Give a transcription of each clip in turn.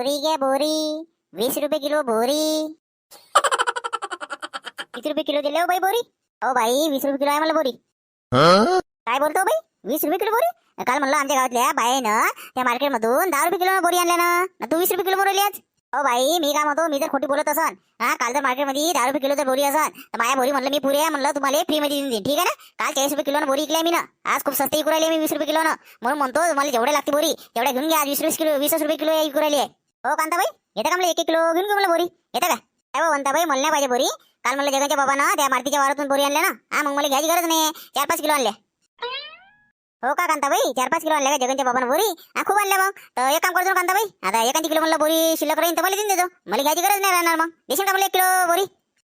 बोरी घ्या बोरी? वीस रुपये किलो बोरी. किती रुपये किलो दिले हो बाई बोरी? हो बाई वीस रुपये किलो आहे मला बोरी. काय बोलतो हो बाई? वीस रुपये किलो बोरी? काल म्हणलं आमच्या गावातल्या बाईनं त्या मार्केटमधून दहा रुपये किलो बोरी आणल्या ना तू वीस रुपये किलो बोरवली आज? हो बाई मी काय म्हणतो मी जर खोटी बोलत असन हा काल जर मार्केटमध्ये दहा रुपये किलो जर बोरी असन तर माझ्या बोरी म्हणलं मी पुरी आहे म्हणलं तुम्हाला फ्री मध्ये देऊन देईन ठीक आहे ना? काल चाळीस रुपये किलो बोरी इकल्या मी ना. आज खूप सस्ती इकू राहिली मी वीस रुपये किलो ना म्हणून म्हणतो तुम्हाला जेवढे लागते बोरी तेवढ्या घेऊन घ्या वीस रुपये किलो वीस रुपये किलो इकू राहिली आहे. हो कांताबाई येतं का मला एक एक किलो घेऊन घेऊ मला बोरी? येतं का? काय हो म्हणता बाई मला नाही पाहिजे बोरी. काल मला जगाच्या बाबानं त्या मारतीच्या वारातून बोरी आणल्या ना. हा मग मला घ्यायची गरज नाही चार पाच किलो आणल्या. हो का कांताबाई चार पाच किलो आणल्या का जगनच्या बाबांना बोरी? हा खूप आणल्या मग. तर एक काम करतो ना कांताबाई आता एखादी किलो म्हणलं बोरी शिल्लक राहील तर मला देऊन देतो. मला घ्यायची गरज नाही राहणार मग. देशील का मला एक किलो बोरी?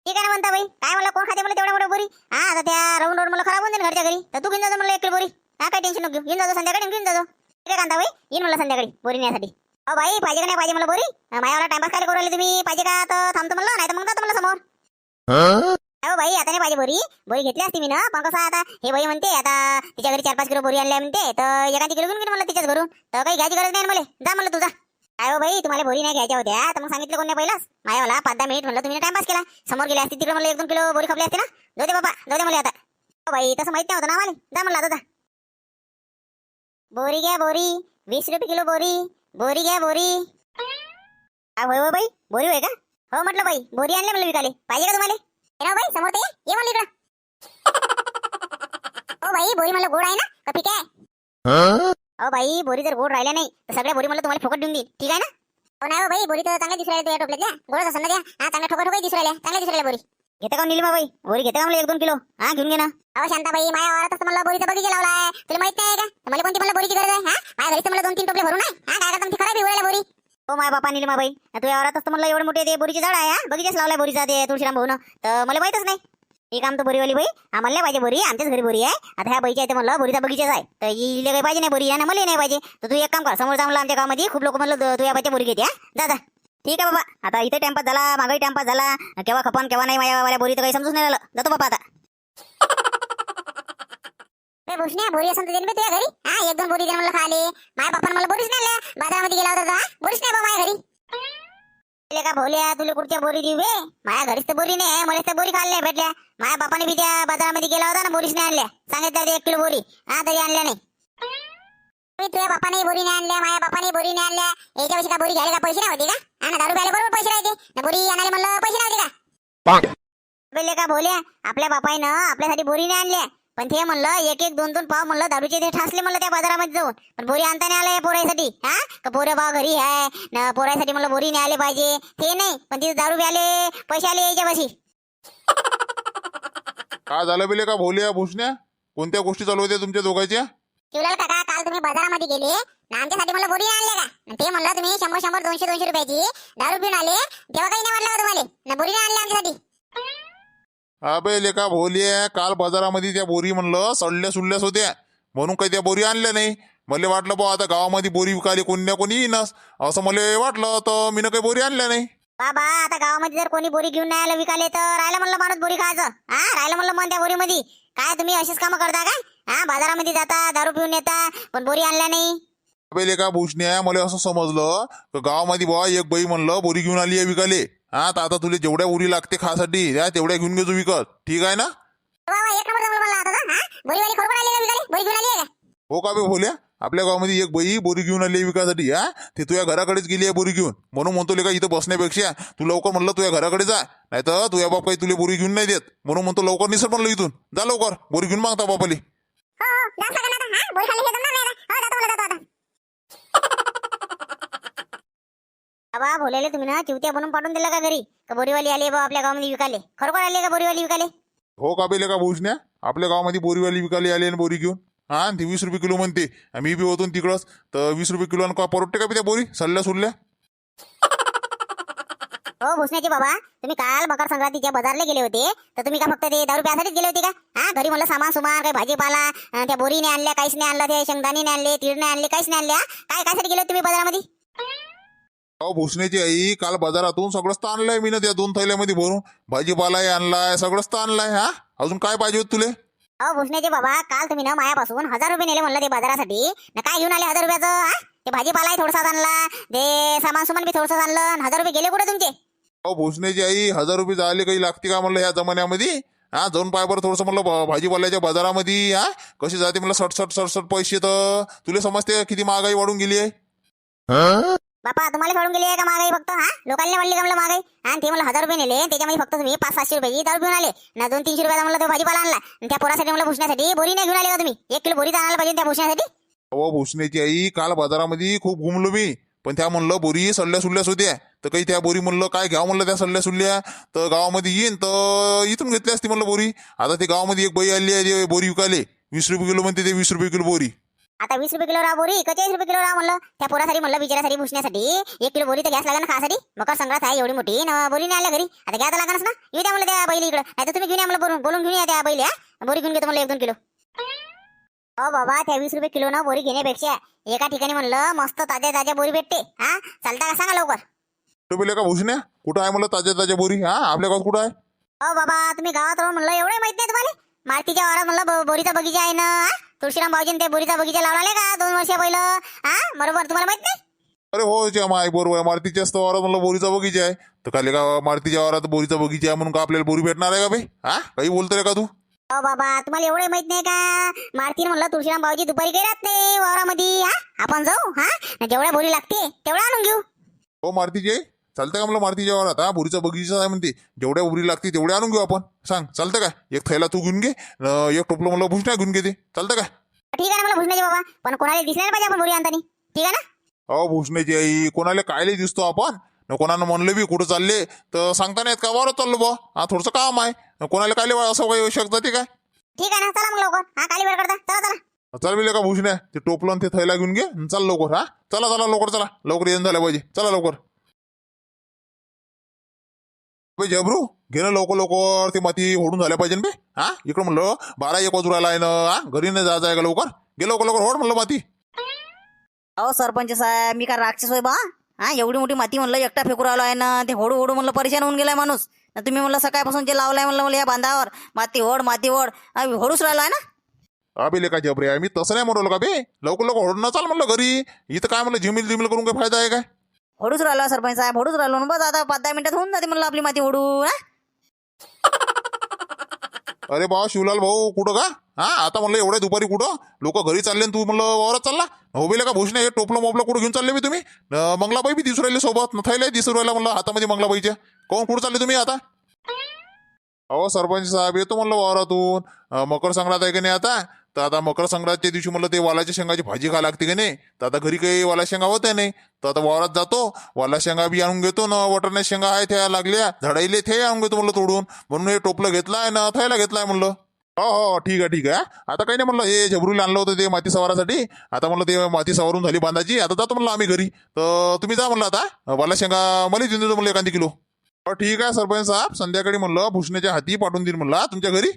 ठीक आहे ना म्हणता बाई. काय मला कोण खाते मला तेवढ्या मोठ्या बोरी? हा आता त्या राऊंड रोड मला खराब होऊन जाईल घरच्या घरी. तर तू घेऊन जातो मला एक किलो बोरी. हा काय टेन्शन नको घेऊन जातो संध्याकाळी घेऊन जातो. ठीक आहे कांताबाई येईन मला संध्याकाळी बोरी नेण्यासाठी हो बाई पाहिजे का नाही पाहिजे मला बोरी? माझ्यावाला टाइमपास काय करू राहिले तुम्ही. पाहिजे का तर थांबतो म्हणलं नाही तर मग जातो मला समोर? हो? बाई आता नाही पाहिजे बोरी. बोरी घेतली असती मी ना. पण कसं आता हे बाई म्हणते आता तिच्या घरी चार पाच किलो बोरी आणल्या म्हणते तर एखादी किलो घेऊन मला तिच्याच घरून. तर काही घ्यायची गरज नाही मला. जा म्हणलं तुझा. काय बाई तुम्हाला बोरी नाही घ्यायच्या होत्या तर मग सांगितलं कोण नाही पहिलाच? माझ्यावाला पाच दहा मिनिट म्हणलं तुम्ही टाइमपास केला. समोर गेले असते तिकडे मला एक दोन किलो बोरी खपली असते ना. जाऊ दे बाबा जाऊ दे मला आता. बाई तसं माहीत नाही होतं ना मला जा म्हणलं आता. बोरी घ्या बोरी. वीस रुपये किलो बोरी. बोरी घ्या बोरी. होय होय बाई. बोरी होय का? हो म्हटलं बाई. बोरी आणले मला विकाले. पाहिजे का तुम्हाला? ये ना बाई समोर ते ये. ये मला इकडं. हो बाई बोरी मला गोड आहे ना? का ठीक आहे? हो बाई बोरी जर गोड राहिल्या नाही तर सगळ्या बोरी मला तुम्हाला फुकट देऊन देईन. ठीक आहे ना? हो नाही हो बाई बोरी तर चांगल्या दिसू राहिल्या तुझ्या टोपल्यातल्या. गोडच असं ना द्या हा चांगल्या ठोका ठोकाही दिसू राहिल्या. चांगल्या दिसू राहिल्या बोरी. घेते का निलिमा बाई? बोरी घेते का मला एक दोन किलो? हा घेऊन घे ना. अहो शांताबाई माझ्या वावरात असं मला बोरीचा बगीचा लावलाय. तुला माहीत नाही का? मला कोणती मला बोरीची गरज आहे? हा? माझ्या घरी मला दोन तीन टोपले भरून आहे. हा काय करता खराब आहे बोरी. हो माझ्या बापा निलिमा बाई. तुझ्या वावरात असतं म्हणलं एवढे मोठे ते बोरीचे झाड आहे हा? बगीचाच लावलाय बोरीचा ते तुळशीराम भाऊ तर मला माहितच नाही. ही काम तर बोरीवाली बाई. आम्हाला नाही पाहिजे बोरी. आमच्याच घरी बोरी आहे. आता ह्या बाईच्या इथे म्हणलं बोरीचा बगीचाच आहे. तर हिला काही पाहिजे नाही बोरी. आणि मला नाही पाहिजे. तर तू एक काम कर. समोर चांगलं आमच्या गावामध्ये खूप लोक म्हणलं तू या बाईच्या बोरी घेते हा? जा. ठीक आहे बाबा आता इथे टाइमपास झाला मागाही टाइमपास झाला केव्हा खपन केव्हा नाही माझ्या वाल्या बोरी तर काही समजून नाही राहिलं. जातो बाबा आता. भूषण्या बोरी असं तर तुझ्या घरी. हा एक दोन बोरी दे म्हणलं खाले. माझ्या बापान मला बोरीच नाही आणल्या. बाजारामध्ये गेला होता का बोरीच नाही बा माझ्या घरी. तुला का भोल्या तुला कुठच्या बोरी देऊ बे? माझ्या घरीच तर बोरी नाही मला तर बोरी खाल्ल्या भेटल्या. माझ्या बापाने बी त्या बाजारामध्ये गेला होता ना बोरीच नाही आणल्या. सांगितलं एक किलो बोरी. हा तरी आणल्या नाही. तुझ्या बापाने बोरी नाही आणल्या माझ्या बापाने बोरी नाही आणल्या. याच्यापेक्षा का बोरी घ्यायला का पैसे नाही होते का ना दारू प्यायला बरोबर पैसे राहते. ना बोरी आणायला म्हणलं पैसे नव्हते का? बेले का भोल्या आपल्या बापाईनं आपल्यासाठी बोरी नाही आणल्या. पण ते म्हणलं एक एक दोन दोन पाव म्हणलं दारूचे ते ठासले म्हणलं त्या बाजारामध्ये जाऊन. पण बोरी आणता नाही आलं पोरासाठी हा? का पोरं भाव घरी आहे न पोरासाठी म्हणलं बोरी नाही आले पाहिजे. ते नाही पण तिथे दारू बी आले पैसे आले यायच्या बशी काय झालं बिले का भोलिया भूषण्या? कोणत्या गोष्टी चालू होत्या तुमच्या दोघांच्या? शिवलाल काका काल तुम्ही बाजारामध्ये गेले. ना आमच्यासाठी मला बोरी आणले का? आणि ते म्हणलं तुम्ही शंभर शंभर दोनशे दोनशे रुपयाची दारू पिऊन आले. तेव्हा काही नाही म्हटलं तुम्हाला? ना बोरी आणली आमच्यासाठी. अबे लेका भोलिया काल बाजारामध्ये त्या बोरी म्हणलं सडल्या सुडल्याच होत्या. म्हणून काही त्या बोरी आणल्या नाही. मला वाटलं बा आता गावामध्ये बोरी विकायला कोणी ना कोणी येईनच. असं मला वाटलं तर मी काही बोरी आणल्या नाही. बाबा आता गावामध्ये जर कोणी बोरी घेऊन नाही आलं विकाले तर राहिलं म्हणलं माणूस बोरी खायचं. हा राहिलं म्हणलं मन त्या बोरीमध्ये. काय तुम्ही अशीच कामं करता का? हा बाजारामध्ये जाता दारू पिऊन येता पण बोरी आणल्या नाही. अबे लेका भूषण्या मला असं समजलं का गावामध्ये बा एक बाई म्हणलं बोरी घेऊन आली आहे विकाले हा तर आता तुला जेवढ्या बोरी लागते खासाठी त्या तेवढ्या घेऊन घेतो विकत. ठीक आहे ना? बाबा एक नंबर जमलं मला आता तर, हा? बोरीवाली खरोखर आली का विकाले बोरी घेऊन आली आहे का? हो का बे भोल्या? आपल्या गावामध्ये एक बाई बोरी घेऊन आली आहे विकासाठी हा? ते तुझ्या घराकडेच गेली आहे बोरी घेऊन. म्हणून म्हणतो लेका इथं बसण्यापेक्षा तू लवकर म्हणलं तुझ्या घराकडे जा. नाही तर तुझ्या बाप काही तुला बोरी घेऊन नाही देत. म्हणून म्हणतो लवकर निसर म्हणलं इथून. जा लवकर बोरी घेऊन मागता बापाली. हो आता हा? खाली हे जमणार नाही आता. हो जातो मला जातो आता. बाबा बोलायला तुम्ही ना चिवत्या बनवून पाठवून दिला का घरी? का बोरीवाली आली बा आपल्या गावामध्ये विकाले? खरोखर आली का बोरीवाली विकाले? हो का बेले का भूषण्या आपल्या गावामध्ये बोरीवाली विकायला आली आणि बोरी घेऊन? हा आणि ती वीस रुपये किलो म्हणते. आणि मी बी होतो ना तिकडंच. तर वीस रुपये किलो आणि का? परवडते का बी त्या बोरी? सल्ल्या सुरल्या हो भुसण्याचे बाबा तुम्ही काल मकर संक्रांतीच्या बाजारला गेले होते तर तुम्ही का फक्त ते दारू प्यासाठीच गेले होते का? हा घरी म्हणलं सामान सुमान काही भाजीपाला त्या बोरीने आणल्या काहीच नाही आणलं ते शेंगदाणे नाही आणले तीळ नाही आणले काहीच नाही आणल्या. काय कायसाठी गेले होते तुम्ही बाजारामध्ये? अहो भूषण्याची आई काल बाजारातून सगळंच तर आणलंय मी ना त्या दोन थैल्यामध्ये भरून. भाजीपालाही आणलाय सगळंच तर आणलाय हा? अजून काय पाहिजे होत तुले? अहो भुसण्याचे बाबा काल तुम्ही ना मायापासून हजार रुपये नेले म्हणलं ते बाजारासाठी. ना काय घेऊन आले हजार रुपयाचं हा? ते भाजीपालाही थोडसाच आणला ते सामान सुमान बी थोडंसं आणलं आणि हजार रुपये गेले कुठे तुमचे? अहो भोसण्याची आई हजार रुपये झाले काही लागते का म्हणलं ह्या जमान्यामध्ये? हा जाऊन पाय बरं थोडंसं म्हणलं भा- भाजीपाल्याच्या बाजारामध्ये हा? कशी जाते म्हणलं सटसट सटसट पैसे तर? तुला समजते किती महागाई वाढून गेली आहे? बापा तुम्हाला सोडून गेली आहे का महागाई फक्त हा? लोकांनी म्हणली का म्हणलं महागाई? आणि ते मला हजार रुपये नेले त्याच्यामध्ये फक्त तुम्ही पाच सातशे रुपये दारू घेऊन आले. ना दोन तीनशे रुपयाचा म्हणलं तो भाजीपाला आणला. आणि त्या पोरासाठी मला भुसण्यासाठी बोरी नाही घेऊन आले का तुम्ही? एक किलो बोरी आणायला पाहिजे त्या भुसण्यासाठी? अहो भोसण्याची आई काल बाजारामध्ये खूप घुमलो मी. पण त्या म्हणलं बोरी सल्ल्या सुल्ल्या होत्या तर काही त्या बोरी म्हणलं काय घ्यावं म्हणलं त्या सल्ल्या सुल्ल्या तर गावामध्ये येईन तर इथून घेतली असती म्हणलं बोरी. आता ते गावामध्ये एक बाई आली आहे बोरी विकाले वीस रुपये किलो म्हणते ते वीस रुपये किलो बोरी. आता वीस रुपये किलो राव बोरी का चाळीस रुपये किलो राव म्हणलं. त्या पोरासाठी म्हणलं बिचारासाठी भुसण्यासाठी. एक किलो बोरी तर गॅस लागेल ना खासाठी मकर संक्रांत आहे एवढी मोठी. ना बोरी नाही आल्या घरी. आता घ्या लागणार ना. येऊ द्या म्हणलं त्या बैली इकडं. नाही तर तुम्ही घेऊन या म्हणलं बोलून बोलून घेऊन या त्या बैली हा. बोरी घेऊन घेतो म्हणलं एक दोन किलो. हो बाबा त्या वीस रुपये किलो ना बोरी घेण्यापेक्षा एका ठिकाणी म्हणलं मस्त ताज्या ताज्या बोरी भेटते. हा? चालता का? सांगा लवकर. तो बोले का भोसण्या कुठं आहे म्हणलं ताज्या ताज्या बोरी? हा? आपल्या गावात कुठं आहे? हो बाबा तुम्ही गावात राहून म्हणलं एवढे माहीत नाही तुम्हाला? मारुतीच्या वारात म्हणलं बो- बोरीचा बगीचा आहे ना हा? तुळशीराम भाऊजीने ते बोरीचा बगीचा लावला का दोन वर्ष पहिलं? हा? बरोबर? तुम्हाला माहीत नाही? अरे हो जे माय बरोबर आहे. मारुतीच्या वावरात म्हणलं बोरीचा बगीचा आहे. तर काले का मारुतीच्या वावरात बोरीचा बगीचा आहे म्हणून का आपल्याला बोरी भेटणार आहे का बे? हा? काही बोलतो रे का तू? हो बाबा तुम्हाला एवढे माहीत नाही का? मारतीन म्हणलं तुळशीराम भाऊजी दुपारी काही राहत नाही वावरामध्ये हा? आपण जाऊ हा? न जेवढ्या बोरी लागते तेवढ्या आणून घेऊ. हो मारुतीची आई चालतं का म्हणलं मारुतीच्या वावरात हा? बोरीचा बगीचा आहे म्हणते. जेवढ्या बोरी लागते तेवढ्या आणून घेऊ आपण. सांग चालतं का? एक थैला तू घेऊन घे न एक टोपलं म्हणलं भुसण्या घेऊन घे ते चालतं का? ठीक आहे ना मला भुसण्याचे बाबा पण कोणाला नाही पाहिजे आपण बोरी आणतानी. ठीक आहे ना? अहो भुसण्याची आई कोणाला कायले दिसतो आपण? न कोणानं म्हणलं बी कुठं चालले तर सांगता नाही येत का? वावरात चाललो बा. हा थोडंसं काम आहे. कोणाला कायले बा असं काही शकतं ते काय? ठीक आहे ना चला मग लवकर. हा काली वेळ करता. चला चला. चल बिले का भुसण्या ते टोपलं ते थैला घेऊन घे चाल लवकर हा? चला चला लवकर चला. लवकर येऊन झालं पाहिजे. चला लवकर. बे जबरू घे ना लवकर लवकर. ते माती होडून झाल्या पाहिजे ना बे. हा? इकडं म्हणलं बारा एक वाजू राहिला आहे ना हा? घरी नाही जायचं आहे का लवकर? गे लवकर लवकर. होड म्हणलं माती. अहो सरपंच साहेब मी काय राक्षस होय बा हा एवढी मोठी माती म्हणलं एकटा फेकू राहिलो आहे ना ते होडू होडू म्हणलं परेशान होऊन गेलाय माणूस. ना तुम्ही म्हणलं सकाळपासून जे लावलंय म्हणलं मला या बांधावर माती होड माती हा, होडूच राहिलो आहे ना? अबे लेका जबरे आहे मी तसं नाही म्हणलो का बे? लवकर लवकर होडून चाल म्हणलं घरी. इथं काय म्हणलं झिमिल झिमिल करून काय फायदा आहे काय? होडूच राहिलो सरपंच साहेब होडूच राहिलो ना बस आता पाच दहा मिनिटात होऊन जाते म्हणलं आपली माती होडू हा? अरे बा शिवलाल भाऊ कुठं का? हा आता म्हणलं एवढ्या दुपारी कुठं? लोक घरी चालले आणि तू म्हणलं वावरात चालला? हो का भूषण हे टोपलं मोपलं कुठं घेऊन चालले मी तुम्ही? मंगलाबाई बी दिसू राहिले सोबत. नथायला दिसू राहिला म्हणलं हातामध्ये मंगलाबाईच्या. कोण कुठं चालले तुम्ही आता? अहो सरपंच साहेब येतो म्हणलं वावरातून. मकर संक्रांत आहे का नाही आता? तर आता मकर संक्रांतच्या दिवशी म्हणलं ते वालाच्या शेंगाची भाजी खा लागते की नाही? तर आता घरी काही वाला शेंगा होत्या नाही. तर आता वावरात जातो वाला शेंगा बी आणून घेतो ना वटरण्या शेंगा आहे त्या लागल्या झाडाईले ते आणून घेतो म्हणलं तोडून. म्हणून हे टोपलं आहे ना थैला घेतलाय म्हणलं. हो, हो हो ठीक आहे ठीक आहे आता काही नाही म्हणलं हे झबरूला आणलं होतं ते माती सवारासाठी. आता म्हणलं ते माती सवारून झाली बांधाची. आता जातो म्हणलं आम्ही घरी. तर तुम्ही जा म्हणलं आता. वाला शेंगा मला देऊन देतो म्हणलं एखादी किलो. हो ठीक आहे सरपंच साहेब. संध्याकाळी म्हणलं भुसण्याच्या हाती पाठवून देईन म्हणलं हा, तुमच्या घरी?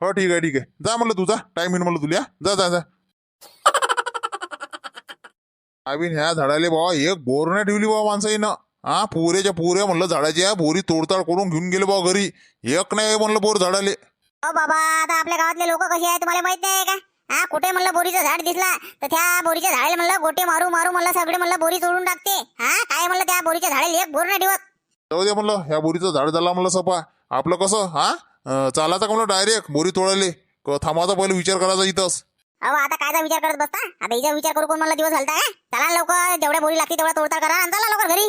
हो ठीक आहे ठीक आहे. जा म्हणलं तुझा टाइम येईन म्हणलं तुला. जा जा जा. आम्ही ह्या झाडाले बाबा एक बोर नाही ठेवली बाबा माणसाईनं. हा पुरेच्या पुऱ्या म्हणलं झाडाच्या बोरी तोडताड करून घेऊन गेले बाबा घरी. एक नाही म्हणलं बोर झाडाले. हो बाबा आता आपल्या गावातले लोक कसे आहे तुम्हाला माहीत नाही का? हा कुठे म्हणलं बोरीचं झाड दिसला तर त्या बोरीच्या झाडाला म्हणलं गोटे मारू मारू म्हणलं सगळे म्हणलं बोरी तोडून टाकते. हा काय म्हणलं त्या बोरीच्या झाडाला एक बोर नाही ठेवत? जाऊ दे म्हणलं ह्या बोरीचं झाड झाला म्हणलं सपा. आपलं कसं हा? चालायचं का म्हणलं डायरेक्ट बोरी तोडाले. क- थांबायचा पहिले विचार करायचा इथंच. अहो आता कायचा विचार करत बसता? आता हिचा विचार करू कोण म्हणलं दिवस घालता चला लवकर जेवढ्या बोरी लागते तेवढा तोडताड करा आणि चला लवकर घरी.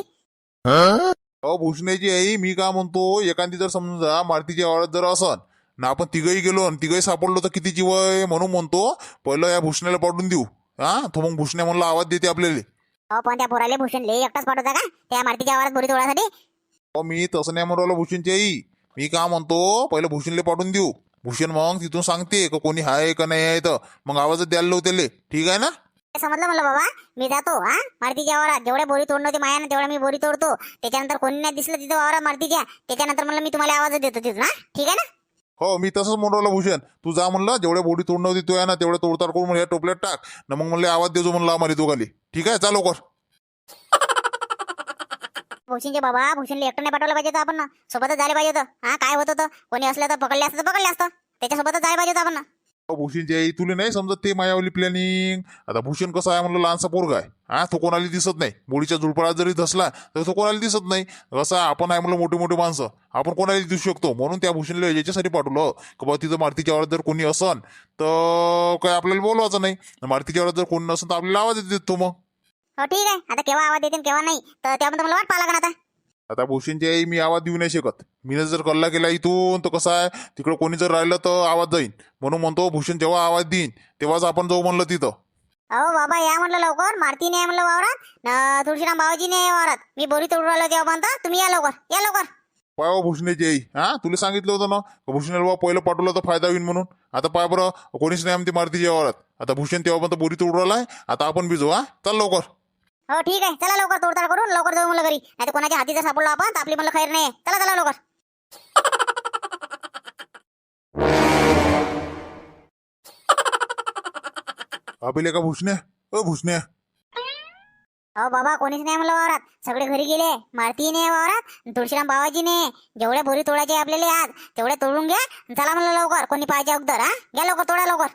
अहो भूषणाची आई मी का म्हणतो एखादी जर समजा मारुतीच्या वावरात जर असन ना आपण तिघही गेलो आणि तिघही सापडलो तर किती जीव आहे म्हणून म्हणतो पहिलं या भूषणाला पाठवून देऊ. हा? तो मग भूषण्या म्हणलं आवाज देते आपल्याला. अहो पण त्या पोराले भूषणले एकटाच पाठवता का? त्या मारुतीच्या आवारात बोरी तोडासाठी अहो मी तसं नाही म्हणून राहिलो भूषणची आई. मी का म्हणतो पहिलं भूषणला पाठवून देऊ. भूषण मग तिथून सांगते का कोणी आहे का नाही आहे तर. मग आवाजच द्यायला लावू त्याले ठीक आहे ना? समजलं म्हणलं बाबा? मी जातो हा? मारुतीच्या वावरात. जेवढ्या बोरी तोडणं होते मायानं तेवढ्या मी बोरी तोडतो. त्याच्यानंतर कोणी नाही दिसलं तिथं वावरात मारुतीच्या त्याच्यानंतर म्हणलं मी तुम्हाला आवाज देतो तिथून हा? ठीक आहे ना? हो मी तसंच म्हणून राहिलो भूषण. तू जा म्हणलं जेवढ्या बोडी तोडणं होती तू आहे ना तेवढ्या तोडताड करून या टोपल्यात टाक. ना मग म्हणले आवाज देजो म्हणलं आम्हाला तू खाली ठीक आहे? चालू कर. भूषणचे बाबा भूषणला एकटं नाही पाठवलं पाहिजे होतं आपण ना. सोबतच जायला पाहिजे होतं. हा काय होत होतं? कोणी असलं तर पकडले असतं तर पकडलं असतं. त्याच्यासोबतच जायला पाहिजे होतं आपण ना. अहो, भूषणची आई तुला नाही समजत ते मायावली प्लॅनिंग आता भूषण कसं आहे म्हणलं लहानसा पोरगा आहे. हा तो कोणाला दिसत नाही. बोडीच्या झुडपळात जरी धसला तर तो कोणाला दिसत नाही. कसं आहे, आपण आहे म्हणलं मोठे मोठे माणसं. आपण कोणाला दिसू शकतो? म्हणून त्या भूषणला याच्यासाठी पाठवलं. की बाबा तिथं मारुतीच्या आवाज जर कोणी असन तर काय आपल्याला बोलवायचं नाही. मारुतीच्या वरात जर कोणी नसन तर आपल्याला आवाज देतो मग. हो ठीक आहे. आता केव्हा आवाज देते केव्हा नाही तर तेव्हा मला वाट पाहा लागणार आता. आता भूषणची आई मी आवाज देऊ नाही शकत. मी जर कल्ला केला इथून तर कसं आहे? तिकडं कोणी जर राहिलं तर आवाज जाईन म्हणून म्हणतो भूषण जेव्हा आवाज देईन तेव्हाच आपण जाऊ म्हणलं तिथं. अहो बाबा या म्हणलं लवकर. मारती नाही म्हणलं वावरात. न तुळशीराम बाबाजी नाही वावरात. मी बोरी तोडून राहिलो तेव्हा म्हणता तुम्ही या लवकर. या लवकर. पाय हो भूषणाची आई. हा? तुला सांगितलं होतं ना? का भूषणाला बा पहिलं पाठवलं तर फायदा होईल म्हणून. आता पाय बरं कोणीच नाही आमची मारती जेवारात आता भूषण तेव्हा पण बोरी तोडू राहिलाय. आता आपण भिजू हा? चल लवकर. हो ठीक आहे. चला लवकर तोडताड करून लवकर जाऊ म्हणलं घरी. नाही तर कोणाच्या हाती जर सापडलो आपण तर आपली म्हणलं खैर नाही. चला चला लवकर. अभिले का भूषण्या अ भूषण्या अहो बाबा कोणीच नाही म्हणलं वावरात. सगळे घरी गेले. मारती नाही वावरात. तुळशीराम बाबाजी नाही. जेवढ्या बोरी तोडायचे आपल्याला आज तेवढे तोडून घ्या. चला म्हणलं लवकर. कोणी पाहिजे अगोदर हा? घ्या लवकर तोडा लवकर.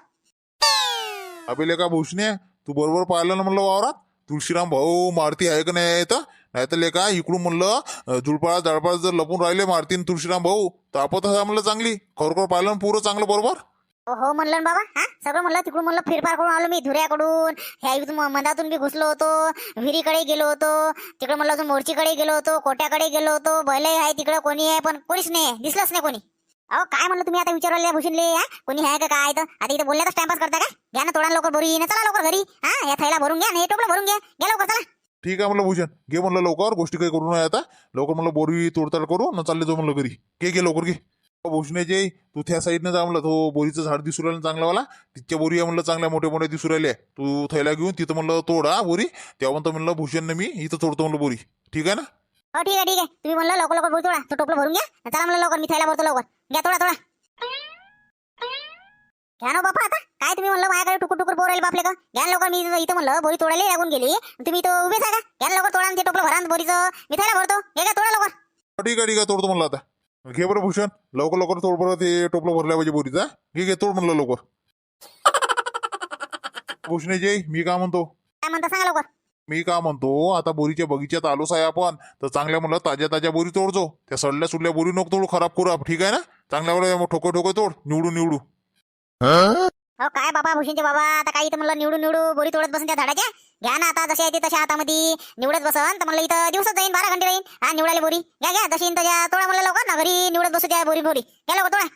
अभिले का भूषण्या तू बरोबर पाहिलं ना म्हणलं वावरात? तुळशीराम भाऊ मारती आहे का नाही तर नाही तर लेका इकडून म्हणलं अं, झुडपाळा जर लपून राहिले मारती तुळशीराम भाऊ तर म्हणलं चांगली. खरोखर पाहिलं पुरं चांगलं बरोबर? हो, हो म्हणलं बाबा हा? सगळं म्हणलं तिकडून म्हणलं फेरफार करून आलो मी धुऱ्याकडून. ह्या मधातून मी घुसलो होतो विहिरीकडे गेलो होतो. तिकडे म्हणलं अजून मोर्चीकडे गेलो होतो कोट्याकडे गेलो होतो. बैलही आहे तिकडे कोणी आहे पण कोणीच नाही दिसलंच नाही कोणी. अहो काय म्हणलं तुम्ही आता विचारले भूषणले हा? कोणी आहे का काय तर आता इथे बोलल्यातच टाइमपास करता का? घ्या ना थोडा लवकर भरू येईन. चला लवकर घरी हा? या थैला भरून घ्या ना हे टोपलं भरून घ्या. घ्या लवकर चला. ठीक आहे म्हणलं भूषण. घे म्हणलं लवकर गोष्टी काही करू नये आता. लवकर म्हणलं बोरी तोडताड करू न चालले जाऊ म्हणलं घरी. घे घे लवकर घे. अ, भूषणाचे तू त्या साईडनं जा म्हणलं. तो बोरीचं झाड दिसू राहिलं चांगलावाला तिथच्या बोरी म्हणलं चांगल्या मोठे मोठे दिसू राहिले. तू थैला घेऊन तिथं म्हणलं तोडा बोरी. तेव्हा म्हणतो म्हणलं भूषणनं मी इथं तोडतो म्हणलं बोरी. ठीक आहे ना? हो ठीक आहे ठीक आहे. तुम्ही म्हणलं लवकर लवकर थोडा. तो टोपलं भरून घ्या. चला म्हणलं लवकर मी थैला भरतो लवकर. घ्या थोडा थोडा. घ्या ना बापा आता. काय तुम्ही म्हणलं माझ्याकडे टुकूर टुकूर बोरायला बापले का घ्या लवकर मी इथं म्हणलं बोरी तोडायला लागून गेली. तुम्ही उभेच आहे का घ्या लवकर तोडा ते टोपलं भरा बोरीचं मी थैला भरतो. घ्या घ्या तोडा लवकर. हो, ठीक आहे ठीक आहे तोडतो म्हणलं आता. घे बरं भूषण. लवकर लवकर तोड बरं ते टोपलं भरल्या पाहिजे बोरीचा घे घे तोड म्हणलं लवकर. भूषणाचे मी काय म्हणतो? काय म्हणता? सांगा लवकर. मी का म्हणतो आता बोरीच्या बगीच्यात आलोच आहे आपण तर चांगल्या म्हणलं ताज्या ताज्या बोरी तोडतो त्या सडल्या सुडल्या बोरी नको तोडू खराब करू आप, ठीक आहे ना? चांगल्या वेळेला ठोको ठोको तोड निवडू निवडू. हो काय बाबा भूषणचे बाबा आता काही इथं म्हणलं निवडू निवडू बोरी तोडत बसून त्या झाडाच्या घ्या ना आता जसे आहे तशा हातामध्ये निवडत बसन. तर म्हणलं इथं दिवसात जाईन बारा घंटे जाईन हा निवडाले बोरी. घ्या घ्या जशी तशा. तोडा म्हणलं लवकर. ना घरी निवडत बसू त्या बोरी बोरी. घ्या लवकर तोडा.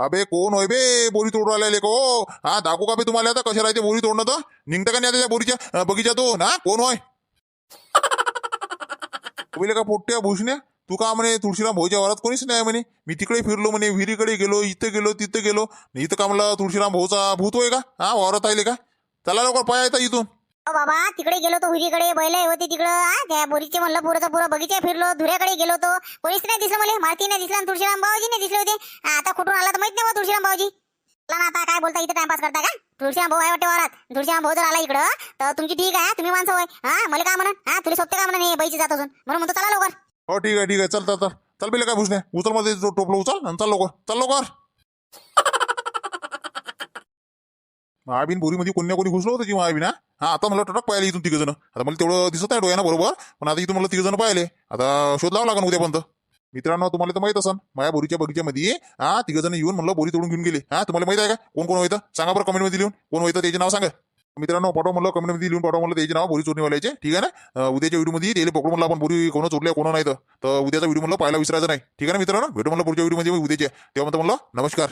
अबे कोण होय बे बोरी तोडू आलेले को? हा दाखवू का बे तुम्हाला आता? कशा राहते बोरी तोडणं तर? निघतं का नाही आता त्या बोरीच्या बगीच्यातून हा कोण होय? पहिले का पोट्ट्या भूषण्या तू का म्हणे तुळशीराम भाऊच्या वरात कोणीच नाही म्हणे? मी तिकडे फिरलो म्हणे विहिरीकडे गेलो इथं गेलो तिथं गेलो. इथं का म्हणलं तुळशीराम भाऊचा भूत होय का? हा वावरात आले का? चला लवकर पाय येता इथून. हो बाबा तिकडे गेलो तो विहिरीकडे बैल होते तिकडं. त्या बोरीचे म्हणलं पुरं पुरं बगीचा फिरलो धुऱ्याकडे गेलो तो कोणीच नाही दिसलं मला मारती नाही दिसला तुळशीराम भाऊजी नाही दिसले होते. आता कुठून आला तर माहीत नाही तुळशीराम भाऊजी. ना आता काय बोलता इथे टाइमपास करता का? तुळशीराम भाऊ आहे वाटते वरात तुळशीराम भाऊ जर आला इकडं तर तुमची ठीक आहे तुम्ही माणसं होय. हा मला काय म्हणा हा तुला सोबते का म्हणा नाही बाईची जात असून. म्हणून म्हणतो चला लवकर. हो ठीक आहे ठीक आहे. चल चल चल. चल काय भूषण्या उचलमध्ये टोपलं उचल आणि चल लवकर. चल लवकर. महाबीन बोरीमध्ये कोणी कोणी घुसलो होतं की आयबीन हा? आता मला टटक पाहिले इथून तिघजण. आता मला तेवढं दिसत आहे डोळ्यानं बरोबर पण आता इथून मला तिघजण पाहिले. आता शोध लावा लागेल उद्यापर्यंत. मित्रांनो तुम्हाला तर माहीत असन माझ्या बोरीच्या बगीच्यामध्ये हा तिघजण येऊन म्हणलं बोरी तोडून घेऊन गेले. हा तुम्हाला माहीत आहे का? कोण कोण होतं? सांगा बरं कमेंटमध्ये लिहून. कोण होतं? त्याचे नाव सांगा. मित्रांनो पाठवा म्हणलं कमेंटमध्ये लिहून पाठवा म्हणलं त्याचे नाव बोरी चोरणीवाल्याचे ठीक आहे ना? उद्याच्या व्हिडिओमध्ये त्याला पकडून म्हणलं आपण बोरी कोण चोरल्या कोण नाही तर. उद्याचा व्हिडिओ म्हणलं पाहायला विसरायचं नाही. ठीक आहे ना मित्रांनो? भेटू म्हणलं पुढच्या व्हिडिओमध्ये उद्याच्या. तेव्हा म्हणतो म्हणलं नमस्कार.